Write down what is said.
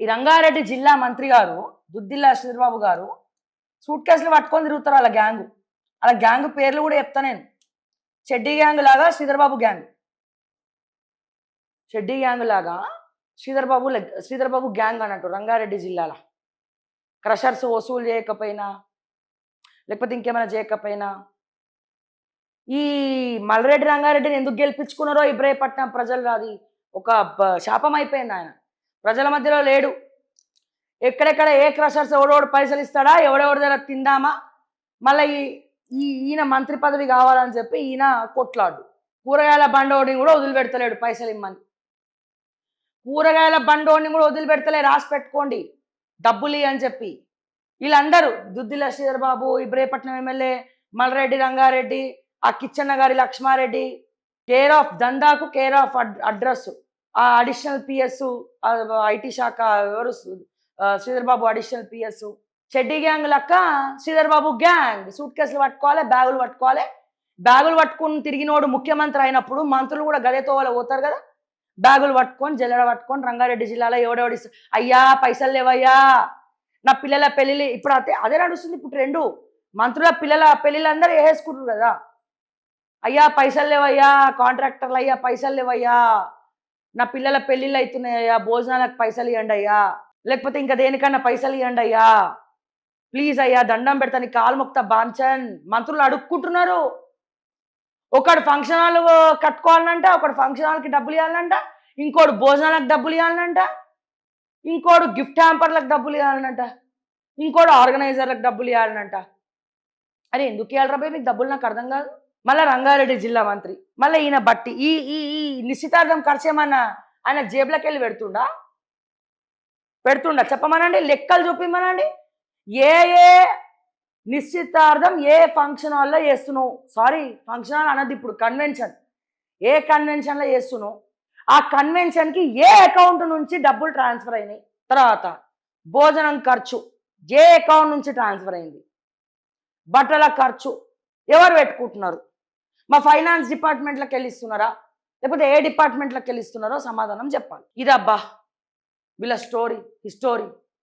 ఈ రంగారెడ్డి జిల్లా మంత్రి గారు దుద్దిల్లా శ్రీబాబు గారు సూట్ కేసులు పట్టుకొని తిరుగుతారు వాళ్ళ గ్యాంగు వాళ్ళ గ్యాంగ్ పేర్లు కూడా చెప్తా నేను. చెడ్డీ గ్యాంగ్ లాగా శ్రీధర్బాబు గ్యాంగ్ చెడ్డీ గ్యాంగ్ లాగా శ్రీధర్బాబు శ్రీధర్బాబు లెగ్- గ్యాంగ్ అన్నట్టు రంగారెడ్డి జిల్లాలో. క్రషర్స్ వసూలు చేయకపోయినా లేకపోతే ఇంకేమైనా చేయకపోయినా. ఈ మల్రెడ్డి రంగారెడ్డిని ఎందుకు గెలిపించుకున్నారో ఇబ్రాహీపట్నం ప్రజలు అది ఒక శాపం అయిపోయింది ఆయన. ప్రజల మధ్యలో లేడు. ఎక్కడెక్కడ ఏ క్రషర్స్ ఎవడెవడు పైసలు ఇస్తాడా ఎవడెవడి దగ్గర తిందామా మళ్ళీ ఈ ఈయన మంత్రి పదవి కావాలని చెప్పి ఈయన కొట్లాడు. కూరగాయల బండోడిని కూడా వదిలిపెడతలేడు పైసలు ఇమ్మని. కూరగాయల బండోడిని కూడా వదిలిపెడతలే రాసి పెట్టుకోండి. డబ్బులు అని చెప్పి. వీళ్ళందరూ దుద్దిల శ్రీధర్ బాబు ఎమ్మెల్యే మల్రెడ్డి రంగారెడ్డి ఆ కిచ్చన్న గారి లక్ష్మారెడ్డి కేర్ ఆఫ్ దందాకు కేర్ ఆఫ్ అడ్రస్ ఆ అడిషనల్ పిఎస్ ఐటీ శాఖ ఎవరు శ్రీధర్ బాబు అడిషనల్ పిఎస్ చెడ్డి గ్యాంగ్ లెక్క శ్రీధర్ బాబు గ్యాంగ్. సూట్ కేసులు పట్టుకోవాలి బ్యాగులు పట్టుకోవాలి. బ్యాగులు పట్టుకుని తిరిగినోడు ముఖ్యమంత్రి అయినప్పుడు మంత్రులు కూడా గదేతో వాళ్ళు పోతారు కదా. బ్యాగులు పట్టుకొని జల్లెడ పట్టుకొని రంగారెడ్డి జిల్లాలో ఎవడెవడి అయ్యా పైసలు లేవయ్యా. నా పిల్లల పెళ్ళిళ్ళు ఇప్పుడు అదే అదే నడుస్తుంది ఇప్పుడు రెండు. మంత్రుల పిల్లల పెళ్ళిళ్ళు అందరూ కదా. అయ్యా పైసలు లేవయ్యా కాంట్రాక్టర్లు అయ్యా పైసలు లేవయ్యా. నా పిల్లల పెళ్ళిళ్ళు అవుతున్నాయ్యా భోజనాలకు పైసలు ఇవ్వండి అయ్యా. లేకపోతే ఇంకా దేనికన్నా పైసలు ఇవ్వండి అయ్యా. ప్లీజ్ అయ్యా దండం పెడతా నీ కాలు మొక్త బాంచన్. మంత్రులు అడుక్కుంటున్నారు. ఒకడు ఫంక్షన్ హాల్ కట్టుకోవాలంట ఒకడు ఫంక్షన్ హాల్కి డబ్బులు ఇవ్వాలంట ఇంకోడు భోజనాలకు డబ్బులు ఇవ్వాలంట ఇంకోడు గిఫ్ట్ హ్యాంపర్లకు డబ్బులు ఇవ్వాలంట ఇంకోడు ఆర్గనైజర్లకు డబ్బులు ఇవ్వాలంట అరే ఎందుకు ఇవ్వాలరా బాయ్ మీకు డబ్బులు నాకు అర్థం కాదు. మళ్ళీ రంగారెడ్డి జిల్లా మంత్రి. మళ్ళీ ఈయన బట్టి. ఈ ఈ ఈ నిశ్చితార్థం ఖర్చు ఏమన్నా ఆయన జేబులోకి వెళ్ళి పెడుతుండా? పెడుతుండా? చెప్పమనండి. లెక్కలు చూపిమనండి ఏ ఏ నిశ్చితార్థం ఏ ఫంక్షన్ హాల్లో చేస్తున్నావు సారీ ఫంక్షన్ హాల్ అన్నది ఇప్పుడు కన్వెన్షన్. ఏ కన్వెన్షన్లో చేస్తున్నావు ఆ కన్వెన్షన్కి ఏ అకౌంట్ నుంచి డబ్బులు ట్రాన్స్ఫర్ అయినాయి? తర్వాత భోజనం ఖర్చు. ఏ అకౌంట్ నుంచి ట్రాన్స్ఫర్ అయింది? బట్టల ఖర్చు. ఎవరు పెట్టుకుంటున్నారు? మా ఫైనాన్స్ డిపార్ట్మెంట్లకు వెళ్ళిస్తున్నారా? లేకపోతే ఏ డిపార్ట్మెంట్లకు వెళ్ళిస్తున్నారో సమాధానం చెప్పాలి. ఇదబ్బా వీళ్ళ స్టోరీ హిస్టోరీ.